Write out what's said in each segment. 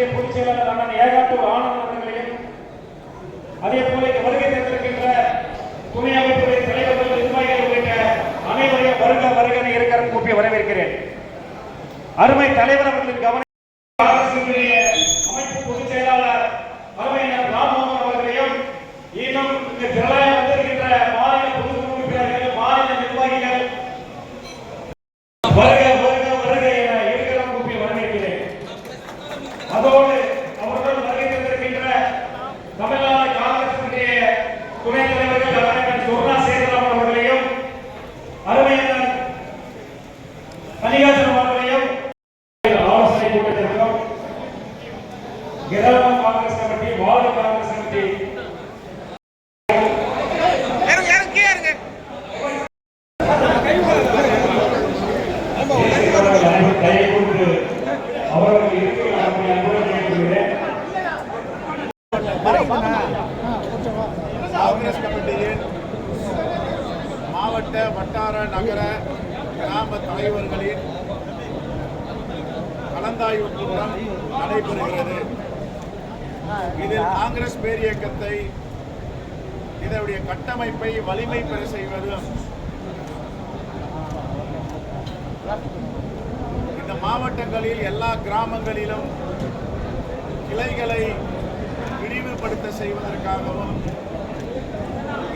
காங்கிரஸ் பொதுச் செயலாளர் அண்ணன் ஏகாட்டூர் ஆனந்த் அவர்களையும் அதே போல இங்கு வருகை தந்திருக்கின்ற துணை அமைப்புடைய தலைவர்கள் நிர்வாகிகள் உள்ளிட்ட அனைவரையும் வருக வருகனை இருக்கிற கூப்பி வரவேற்கிறேன். அருமை தலைவர் அவர்களின் கவனம் காங்கிரசினுடைய அமைப்பு பொதுச் செயலாளர் அருமையினர் ராம்மோகன் அவர்களையும் இன்னும் இங்கு திரளாக வந்திருக்கின்ற மாநில பொதுக்குழு உறுப்பினர்கள் மாநில நிர்வாகிகள் வருக வருக வருக என இருக்கிறோம் கூப்பி வரவேற்கிறேன் அதோடு அவர்கள் வருகை தந்திருக்கின்ற தமிழ்நாடு காங்கிரசினுடைய துணைத் தலைவர்கள் அண்ணன் சொர்ணா சேதுராமன் அவர்களையும் அருமையண்ணன் கலிகாசன் அவர்களையும் ஆலோசனை கூட்டத்திற்கும் கிராம Congress committee ward Congress committee. Congress கமிட்டியின் மாவட்ட வட்டார நகர கிராம தலைவர்களின் கலந்தாய்வு கூட்டம் நடைபெறுகிறது. இதில் காங்கிரஸ் பேரியக்கத்தை இதனுடைய கட்டமைப்பை வலிமை பெற செய்வதும் இந்த மாவட்டங்களில் எல்லா கிராமங்களிலும் கிளைகளை விரிவுபடுத்த செய்வதற்காகவும்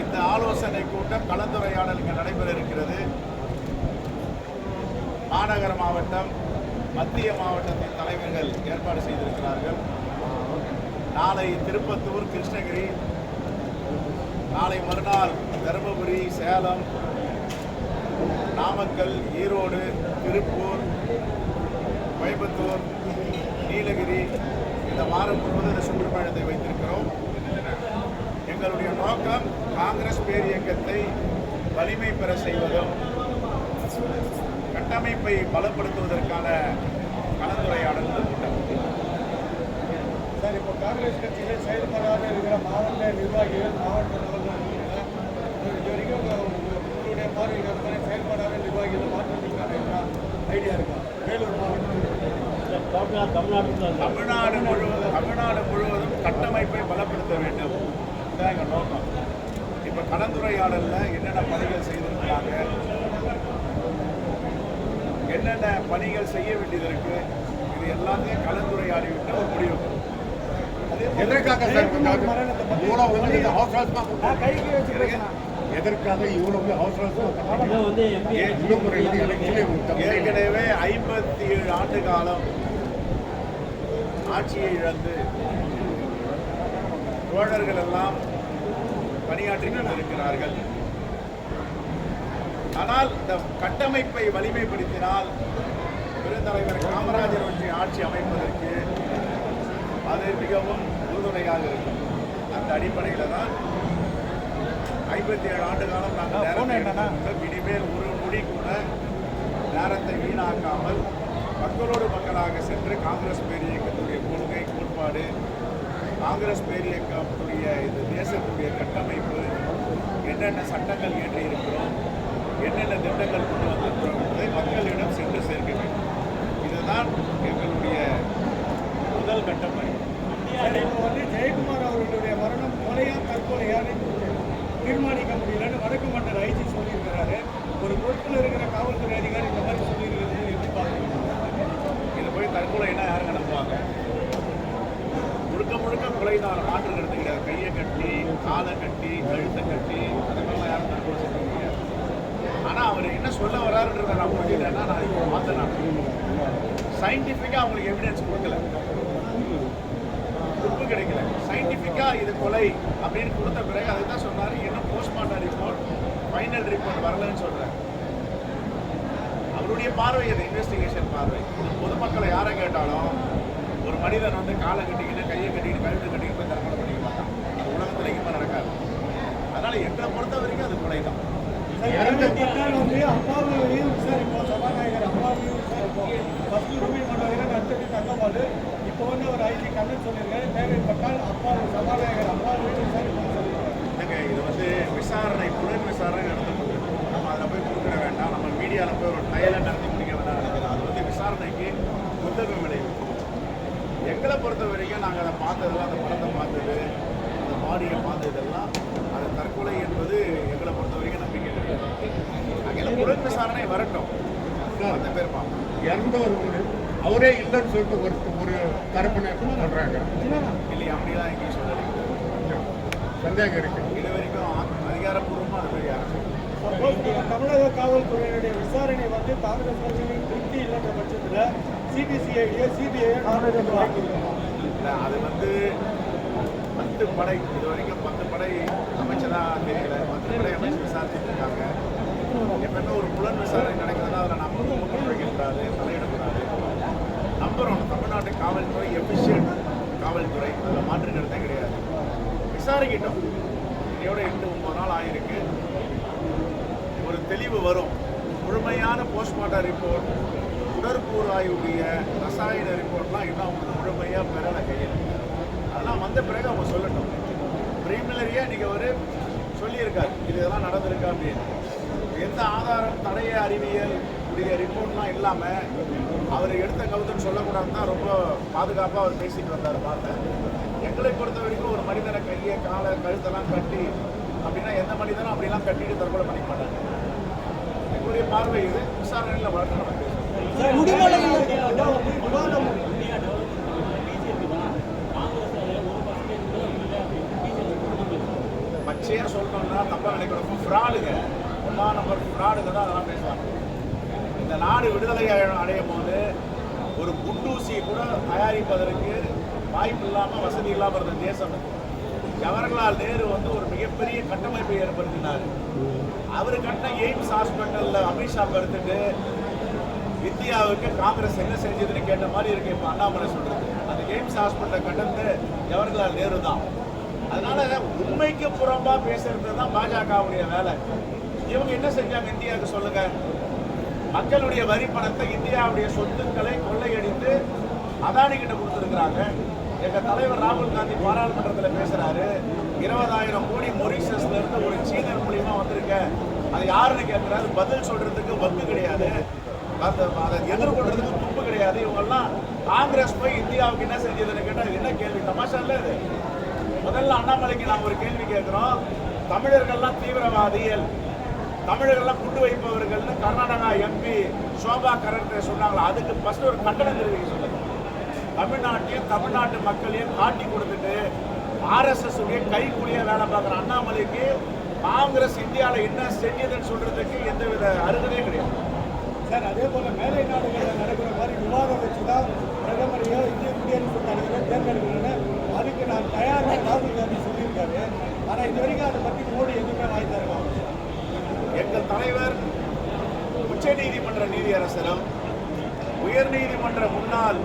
இந்த ஆலோசனை கூட்டம் கலந்துரையாடல் இங்கு நடைபெற இருக்கிறது. மாநகர மாவட்டம் மத்திய மாவட்டத்தின் தலைவர்கள் ஏற்பாடு செய்திருக்கிறார்கள். நாளை திருப்பத்தூர் கிருஷ்ணகிரி நாளை மறுநாள் தருமபுரி சேலம் நாமக்கல் ஈரோடு திருப்பூர் கோயம்புத்தூர் நீலகிரி இந்த வாரம் முழுவதும் இந்த சுற்றுப்பயணத்தை வைத்திருக்கிறோம். எங்களுடைய நோக்கம் காங்கிரஸ் பேரியக்கத்தை வலிமை பெற செய்வதும். கட்டமைப்பை பலப்படுத்துவதற்கான கலந்துரையாடல் சார் இப்போ காங்கிரஸ் கட்சியில் செயல்படாத இருக்கிற மாவட்ட நிர்வாகிகள் மாவட்ட நிர்வாகிகள் இது வரைக்கும் உங்களுடைய பார்வையில் இருக்கிற செயல்படாத நிர்வாகிகள் மாற்றத்துக்கான ஐடியா இருக்கா? வேலூர் மாவட்டம் தமிழ்நாடு முழுவதும் தமிழ்நாடு முழுவதும் கட்டமைப்பை பலப்படுத்த வேண்டும். இதுதான் எங்கள் நோக்கம். இப்போ கலந்துரையாடலில் என்னென்ன பணிகள் செய்திருக்கிறாங்க? என்னென்ன பணிகள் செய்ய வேண்டியது இருக்கு இது எல்லாத்தையும் கலந்துரையாடி விட்டு ஒரு முடிவு வரும். எதற்காக எதற்காக இவ்வளவு. ஏற்கனவே ஐம்பத்தி ஏழு ஆண்டு காலம் ஆட்சியை இழந்து தோழர்கள் எல்லாம் பணியாற்றி கொண்டிருக்கிறார்கள். ஆனால் இந்த கட்டமைப்பை வலிமைப்படுத்தினால் பெருந்தலைவர் காமராஜர் ஒன்றிய ஆட்சி அமைப்பதற்கு அது மிகவும் உறுதுணையாக இருக்கும் அந்த அடிப்படையில் தான் ஐம்பத்தி ஏழு ஆண்டு காலம் நாங்கள் எடுத்துக்கொண்டோம். இனிமேல் ஒரு நொடி கூட நேரத்தை வீணாக்காமல் மக்களோடு மக்களாக சென்று காங்கிரஸ் பேரியக்கத்துடைய கொள்கை கோட்பாடு காங்கிரஸ் பேரியக்கத்துடைய இந்த தேசத்துடைய கட்டமைப்பு என்னென்ன சட்டங்கள் இயற்றி இருக்கிறோம் என்னென்ன திட்டங்கள் கொண்டு வந்திருக்கிறோம் என்பதை மக்களிடம் சென்று சேர்க்க வேண்டும். இதுதான் எங்களுடைய முதல் கட்ட பணி. சார் இப்போ வந்து ஜெயக்குமார் அவர்களுடைய மரணம் கொலையா தற்கொலையான்னு தீர்மானிக்க முடியலன்னு வடக்கு மண்டல ஐஜி சொல்லியிருக்கிறாரு. ஒரு பொறுப்பில் இருக்கிற காவல்துறை அதிகாரி இந்த மாதிரி சொல்லியிருக்கிறது எப்படி பார்க்குறீங்க இது போய் தற்கொலைன்னா யாரும் நம்புவாங்க முழுக்க முழுக்க கொலை தான். மாற்று கருத்து கிடையாது கையை கட்டி காலை கட்டி கழுத்தை கட்டி அதுக்கெல்லாம் யாரும் தற்கொலை செய்ய முடியாது. ஆனால் அவர் என்ன சொல்ல வராருன்றதை நான் புரியலன்னா நான் இப்போ மாற்றினேன் சயின்டிஃபிக்காக அவங்களுக்கு எவிடன்ஸ் கொடுக்கல. துப்பு கிடைக்கல. சயின்டிஃபிக்காக இது கொலை அப்படின்னு கொடுத்த பிறகு அதை தான் சொன்னார் இன்னும் போஸ்ட்மார்ட்டம் ரிப்போர்ட் ஃபைனல் ரிப்போர்ட் வரலன்னு சொல்கிறார் அவருடைய பார்வை அது இன்வெஸ்டிகேஷன் பார்வை. பொதுமக்களை யாரை கேட்டாலும் ஒரு மனிதன் வந்து காலை கட்டிக்கிட்டு கையை கட்டிக்கிட்டு கழுத்து கட்டிக்கிட்டு போய் தற்கொலை பண்ணிக்க மாட்டான் அது உலகத்தில் எங்கேயுமே நடக்காது. அதனால் எங்களை பொறுத்த வரைக்கும் அது கொலை தான் ¿Qué? விசாரணை வரட்டும். அந்த பேர் பார்ப்போம். இறந்தவர் வந்து அவரே இல்லைன்னு சொல்லிட்டு ஒரு ஒரு தரப்பினை சொல்றாங்க. இல்லையா? அப்படிலாம் எங்கேயும் சொல்லலை. சந்தேகம் இருக்கு. இது வரைக்கும் அதிகாரப்பூர்வமாக அது யாரும் தமிழக காவல்துறையினுடைய விசாரணை வந்து காங்கிரஸ் கட்சியின் திருப்தி இல்லைன்ற பட்சத்தில் சிபிசிஐடியை சிபிஐ இல்லை அது வந்து பத்து படை இது வரைக்கும் பத்து படை அமைச்சதா தெரியல. பத்து படை அமைச்சு விசாரிச்சுட்டு இருக்காங்க. எப்பவுமே ஒரு புலன் விசாரணை நடக்குதுன்னா அதில் நம்ம முன்னுரைக்கக்கூடாது தலையிடக்கூடாது. நம்புறோம் தமிழ்நாட்டு காவல்துறை எஃபிஷியன்ட் காவல்துறை. அதில் மாற்று நிறுத்தே கிடையாது. விசாரிக்கிட்டோம். இதோட எட்டு ஒன்பது நாள் ஆயிருக்கு. ஒரு தெளிவு வரும். முழுமையான போஸ்ட்மார்ட்டம் ரிப்போர்ட் உடற்கூறாயுடைய ரசாயன ரிப்போர்ட்லாம் இன்னும் அவங்க முழுமையாக பெறலை கையில். அதெல்லாம் வந்த பிறகு அவங்க சொல்லட்டும். ப்ரீமிலரியாக இன்றைக்கி அவர் சொல்லியிருக்காரு. இது இதெல்லாம் நடந்திருக்கா அப்படின்னு. எந்த ஆதாரம் தடைய அறிவியல் உடைய ரிப்போர்ட்லாம் இல்லாமல் அவர் எடுத்த கவுத்துன்னு சொல்லக்கூடாதுன்னு தான் ரொம்ப பாதுகாப்பாக அவர் பேசிட்டு வந்தார் பார்த்தேன். எங்களை பொறுத்த வரைக்கும் ஒரு மனிதனை கையை காலை கழுத்தெல்லாம் கட்டி அப்படின்னா எந்த மனிதனும் அப்படிலாம் கட்டிட்டு தற்கொலை பண்ணிக்க மாட்டாங்க. எங்களுடைய பார்வை இது. விசாரணையில் வழக்கு விவாதம் பச்சையாக சொல்லணும்னா தப்பாக நினைக்கிறோம் ஃப்ராடுங்க ஒன்றாம் நாடுகள் தான் அதெல்லாம் பேசுவாங்க. இந்த நாடு விடுதலை அடையும் போது ஒரு குண்டூசி கூட தயாரிப்பதற்கு வாய்ப்பு இல்லாமல் வசதி இல்லாமல் இருந்த தேசம் ஜவஹர்லால் நேரு வந்து ஒரு மிகப்பெரிய கட்டமைப்பை ஏற்படுத்தினார். அவர் கட்டின எய்ம்ஸ் ஹாஸ்பிட்டலில் அமித்ஷா படுத்துட்டு இந்தியாவுக்கு காங்கிரஸ் என்ன செஞ்சதுன்னு கேட்ட மாதிரி இருக்கு இப்போ அண்ணாமலை சொல்றது. அந்த எய்ம்ஸ் ஹாஸ்பிட்டலை கட்டது ஜவஹர்லால் நேரு தான். அதனால உண்மைக்கு புறம்பா பேசுறது தான் பாஜகவுடைய வேலை. இவங்க என்ன செஞ்சாங்க இந்தியாவுக்கு சொல்லுங்க? மக்களுடைய வரி பணத்தை இந்தியாவுடைய சொத்துக்களை கொள்ளையடித்து அதானி கிட்ட கொடுத்துருக்குறாங்க. எங்க தலைவர் ராகுல் காந்தி பாராளுமன்றத்தில் பேசுறாரு. இருபதாயிரம் கோடி மொரிஷஸ்ல இருந்து ஒரு சீனர் மூலியமா வந்திருக்க. அது யாருன்னு கேட்கிறாரு பதில் சொல்றதுக்கு வக்கு கிடையாது. அந்த அதை எதிர்கொள்றதுக்கு துப்பு கிடையாது. இவங்கெல்லாம் காங்கிரஸ் போய் இந்தியாவுக்கு என்ன செஞ்சதுன்னு கேட்டால் என்ன கேள்வி? தமாஷா இல்லை இது. முதல்ல அண்ணாமலைக்கு நாங்கள் ஒரு கேள்வி கேட்குறோம் தமிழர்கள்லாம் தீவிரவாதிகள். தமிழர்கள்லாம் குண்டு வைப்பவர்கள்னு கர்நாடகா எம்பி சோபா கரண்ட் சொன்னாங்களா? அதுக்கு ஃபர்ஸ்ட் ஒரு கண்டனம் தெரிவிக்க சொல்லுங்க. தமிழ்நாட்டையும் தமிழ்நாட்டு மக்களையும் காட்டி கொடுத்துட்டு ஆர்எஸ்எஸ் உடைய வேலை பார்க்குற அண்ணாமலைக்கு காங்கிரஸ் இந்தியாவில் என்ன செஞ்சதுன்னு சொல்றதுக்கு எந்தவித அருகதையும் கிடையாது. சார் அதே போல மேலை நாடுகளில் நடக்கிற மாதிரி விவாதம் வச்சு தான் பிரதமரையோ இந்திய குடியரசு தலைவரோ தேர்ந்தெடுக்கணும்னு அதுக்கு நான் தயாராக ராகுல் காந்தி சொல்லியிருக்காரு. ஆனால் இது வரைக்கும் அதை பற்றி மோடி எதுவுமே வாங்கி எங்கள் தலைவர் உச்ச நீதிமன்ற நீதியரசரும் உயர் நீதிமன்ற முன்னாள்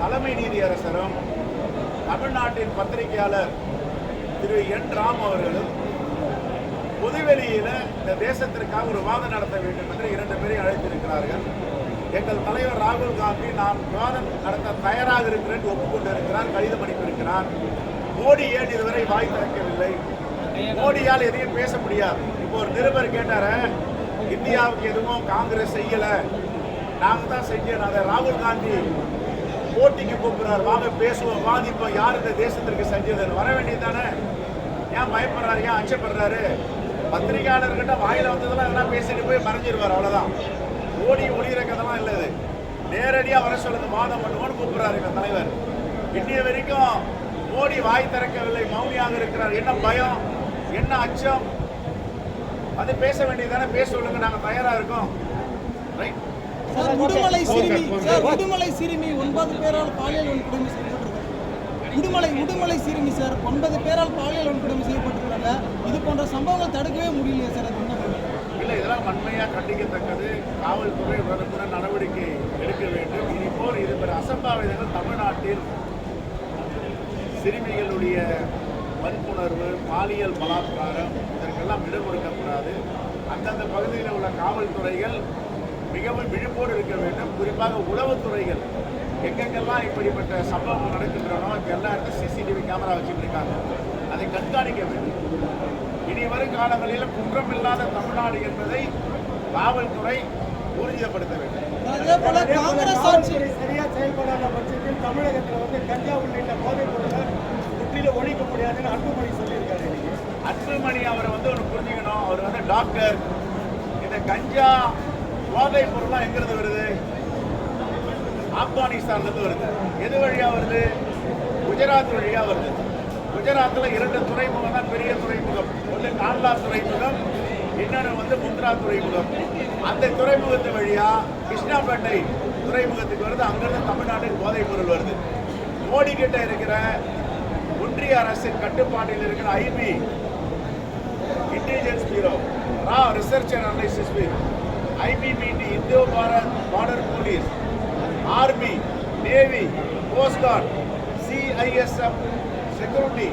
தலைமை நீதியரசரும் தமிழ்நாட்டின் பத்திரிகையாளர் திரு என் ராம் அவர்களும் பொதுவெளியில இந்த தேசத்திற்காக ஒரு வாதம் நடத்த வேண்டும் என்று இரண்டு பேரை அழைத்திருக்கிறார்கள். எங்கள் தலைவர் ராகுல் காந்தி நான் விவாதம் நடத்த தயாராக இருக்கிறேன் ஒப்புக்கொண்டிருக்கிறார் கடிதம் அனுப்பியிருக்கிறார். மோடி ஏன் இதுவரை வாய் திறக்கவில்லை. மோடியால் எதையும் பேச முடியாது. இப்போ ஒரு நிருபர் கேட்டார இந்தியாவுக்கு எதுவும் காங்கிரஸ் செய்யலை. நாங்கள் தான் செஞ்சோம். அதை ராகுல் காந்தி போட்டிக்கு கூப்பிடுறார். வாங்க பேசுவோம். வாதிப்போம் யார் இந்த தேசத்திற்கு செஞ்சது வர வேண்டியது தானே? ஏன் பயப்படுறாரு? ஏன் அச்சப்படுறாரு? பத்திரிகையாளர்கிட்ட வாயில வந்ததெல்லாம் எல்லாம் பேசிட்டு போய் மறைஞ்சிருவார். அவ்வளோதான் ஓடி ஒளியிற கதெல்லாம் இல்லை இது. நேரடியாக வர சொல்லுங்க. மாதம் பண்ணுவோன்னு கூப்பிடுறாரு எங்க தலைவர். இன்னைய வரைக்கும் மோடி வாய் திறக்கவில்லை. மௌனியாக இருக்கிறார். என்ன பயம்? என்ன அச்சம்? அது பேச வேண்டியதானே பேச சொல்லுங்க நாங்க தயாரா இருக்கோம். ரைட் சார் உடுமலை சிறுமி சார் உடுமலை சிறுமி ஒன்பது பேரால் பாலியல் வன்கொடுமை செய்யப்பட்டிருக்காங்க. உடுமலை உடுமலை சிறுமி சார் ஒன்பது பேரால் பாலியல் வன்கொடுமை செய்யப்பட்டிருக்காங்க. இது போன்ற சம்பவங்கள் தடுக்கவே முடியலையே சார் அது என்ன இல்லை இதெல்லாம் வன்மையாக கண்டிக்கத்தக்கது. காவல்துறை உடனுக்குடன் நடவடிக்கை எடுக்க வேண்டும். இனி போல் இது பெற அசம்பாவிதங்கள் தமிழ்நாட்டில் சிறுமிகளுடைய வன்புணர்வு பாலியல் பலாத்காரம் இதற்கெல்லாம் இடம் கொடுக்கக்கூடாது அந்தந்த பகுதியில் உள்ள காவல்துறைகள் மிகவும் விழிப்போடு இருக்க வேண்டும். குறிப்பாக உளவுத்துறைகள். எங்கெங்கெல்லாம் இப்படிப்பட்ட சம்பவங்கள் நடக்கின்றனோ எல்லா இடத்துல சிசிடிவி கேமரா வச்சுருக்காங்க அதை கண்காணிக்க வேண்டும். இனி வரும் காலங்களில் குற்றம் இல்லாத தமிழ்நாடு என்பதை காவல்துறை ஊர்ஜிதப்படுத்த வேண்டும். அதே போல காங்கிரஸ் ஆட்சி காவல்துறை சரியா செயல்படாத பட்சத்தில் தமிழகத்தில் வந்து கஞ்சா உள்ளிட்ட போதைப் பொருள் முற்றிலும் ஒழிக்க முடியாதுன்னு அன்புமணி சொல்லியிருக்காரு அன்புமணி அவர் வந்து ஒரு புரிஞ்சுக்கணும். அவர் வந்து டாக்டர். இந்த கஞ்சா போதை பொருள்லாம் எங்கிருந்து வருது? ஆப்கானிஸ்தான்லேருந்து வருது. எது வழியா வருது? குஜராத் வழியா வருது. குஜராத்தில் இரண்டு துறைமுகம் தான். பெரிய துறைமுகம். ஒன்று கான்லா துறைமுகம் இன்னொன்று வந்து முந்திரா துறைமுகம். அந்த துறைமுகத்து வழியா கிருஷ்ணாபேட்டை துறைமுகத்துக்கு வருது. அங்கிருந்து தமிழ்நாட்டுக்கு போதைப் பொருள் வருது. மோடி கிட்ட இருக்கிற ஒன்றிய அரசின் கட்டுப்பாட்டில் இருக்கிற ஐபி இன்டெலிஜென்ஸ் பியூரோ ரா research and analysis bureau ஐபிபிடி Indo Bharat border police army navy coast guard CISF security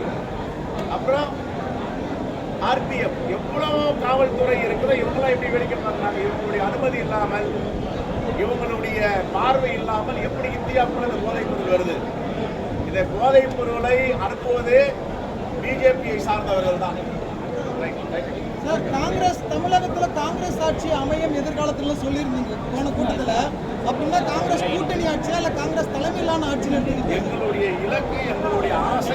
அப்புறம் ஆர்பிஎம் எவ்வளவோ காவல்துறை இருக்குதோ இவங்களாம் எப்படி வேடிக்கை பார்க்குறாங்க? இவங்களுடைய அனுமதி இல்லாமல் இவங்களுடைய பார்வை இல்லாமல் எப்படி இந்தியாவுக்குள்ள இந்த கொண்டு வருது? இந்த போதைப் பொருளை அனுப்புவது பிஜேபியை சார்ந்தவர்கள் தான் சார் காங்கிரஸ் தமிழகத்துல காங்கிரஸ் ஆட்சி அமையும் எதிர்காலத்துல சொல்லியிருந்தீங்க போன கூட்டத்துல. அப்படின்னா காங்கிரஸ் கூட்டணி ஆட்சியா இல்ல காங்கிரஸ் தலைமையிலான எடுத்துக்கிட்டு எங்களுடைய இலக்கு எங்களுடைய ஆசை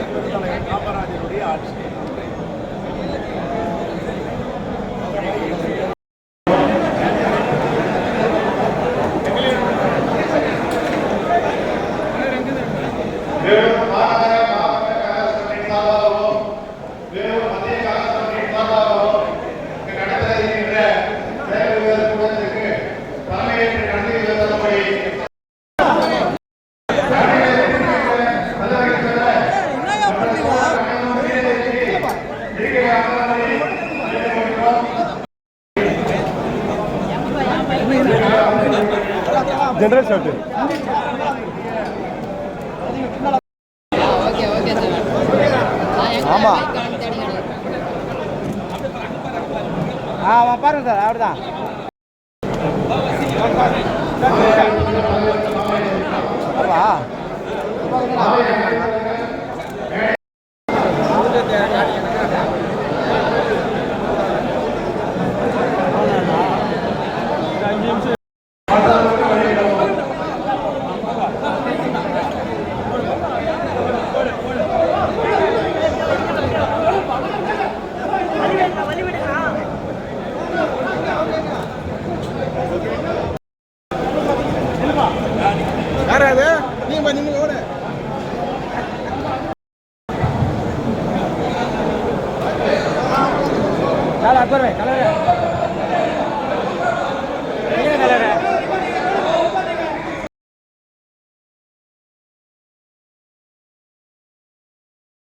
Wow.